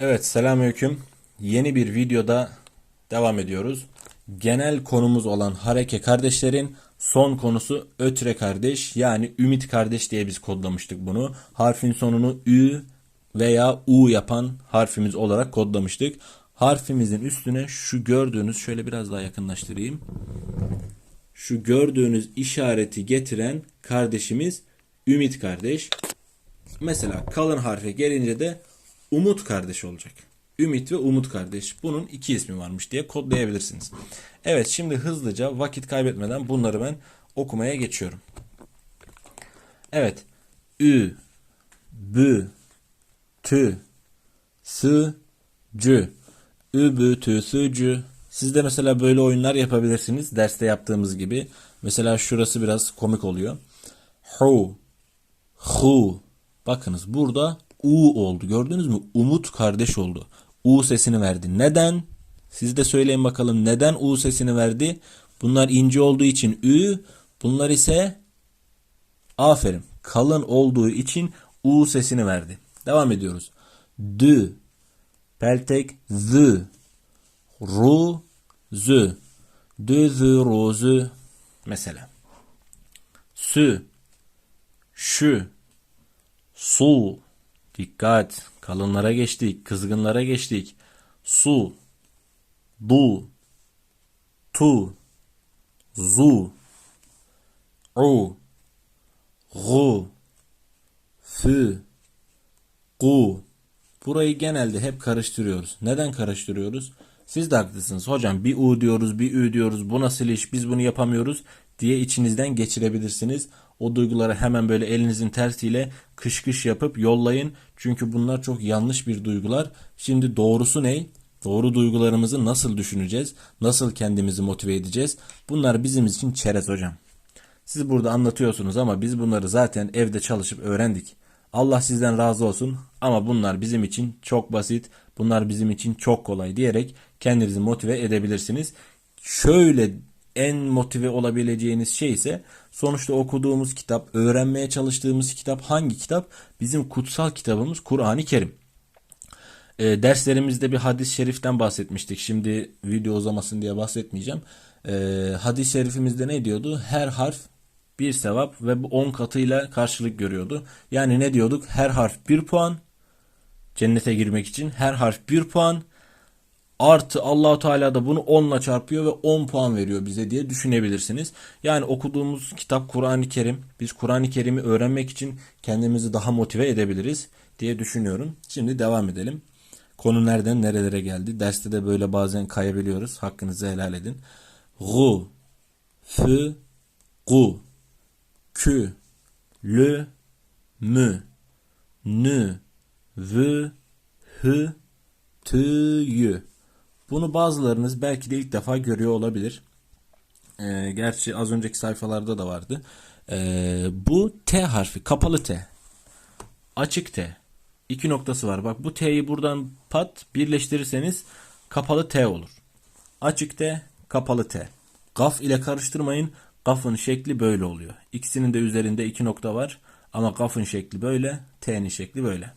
Evet, selamünaleyküm. Yeni bir videoda devam ediyoruz. Genel konumuz olan Hareke kardeşlerin son konusu Ötre kardeş yani Ümit kardeş diye biz kodlamıştık bunu. Harfin sonunu Ü veya U yapan harfimiz olarak kodlamıştık. Harfimizin üstüne şu gördüğünüz şöyle biraz daha yakınlaştırayım. Şu gördüğünüz işareti getiren kardeşimiz Ümit kardeş. Mesela kalın harfe gelince de Umut kardeş olacak. Ümit ve Umut kardeş. Bunun iki ismi varmış diye kodlayabilirsiniz. Evet şimdi hızlıca vakit kaybetmeden bunları ben okumaya geçiyorum. Evet. Ü, bü, tü, sı, cü. Übü, tü, sı, cü. Siz de mesela böyle oyunlar yapabilirsiniz. Derste yaptığımız gibi. Mesela şurası biraz komik oluyor. Hu, hu. Bakınız burada U oldu. Gördünüz mü? Umut kardeş oldu. U sesini verdi. Neden? Siz de söyleyin bakalım neden U sesini verdi? Bunlar ince olduğu için Ü, bunlar ise aferin kalın olduğu için U sesini verdi. Devam ediyoruz. Dü, peltek z, ru, z, dü, zü, ru, zü. Mesela. Sü, şu, su, dikkat, kalınlara geçtik, kızgınlara geçtik. Su, du, tu, zu, u, gu, fü, gu. Burayı genelde hep karıştırıyoruz. Neden karıştırıyoruz? Siz de haklısınız. Hocam bir u diyoruz, bir ü diyoruz. Bu nasıl iş? Biz bunu yapamıyoruz diye içinizden geçirebilirsiniz. O duyguları hemen böyle elinizin tersiyle kış kış yapıp yollayın. Çünkü bunlar çok yanlış bir duygular. Şimdi doğrusu ne? Doğru duygularımızı nasıl düşüneceğiz? Nasıl kendimizi motive edeceğiz? Bunlar bizim için çerez hocam. Siz burada anlatıyorsunuz ama biz bunları zaten evde çalışıp öğrendik. Allah sizden razı olsun ama bunlar bizim için çok basit, bunlar bizim için çok kolay diyerek kendinizi motive edebilirsiniz. Şöyle en motive olabileceğiniz şey ise sonuçta okuduğumuz kitap, öğrenmeye çalıştığımız kitap hangi kitap? Bizim kutsal kitabımız Kur'an-ı Kerim. E, derslerimizde bir hadis-i şeriften bahsetmiştik. Şimdi video uzamasın diye bahsetmeyeceğim. E, hadis-i şerifimizde ne diyordu? Her harf bir sevap ve bu 10 katıyla karşılık görüyordu. Yani ne diyorduk? Her harf 1 puan. Cennete girmek için her harf 1 puan. Artı Allahu Teala da bunu 10 ile çarpıyor ve 10 puan veriyor bize diye düşünebilirsiniz. Yani okuduğumuz kitap Kur'an-ı Kerim. Biz Kur'an-ı Kerim'i öğrenmek için kendimizi daha motive edebiliriz diye düşünüyorum. Şimdi devam edelim. Konu nereden nerelere geldi? Derste de böyle bazen kayabiliyoruz. Hakkınızı helal edin. Gu, fü, gu, kü, lü, mü, nü, vü, hü, tüyü. Bunu bazılarınız belki de ilk defa görüyor olabilir. Ee, gerçi az önceki sayfalarda da vardı. Ee, bu T harfi kapalı T. Açık T. İki noktası var. Bak bu T'yi buradan pat birleştirirseniz kapalı T olur. Açık T, kapalı T. Gaf ile karıştırmayın. Gaf'ın şekli böyle oluyor. İkisinin de üzerinde iki nokta var. Ama gaf'ın şekli böyle, T'nin şekli böyle.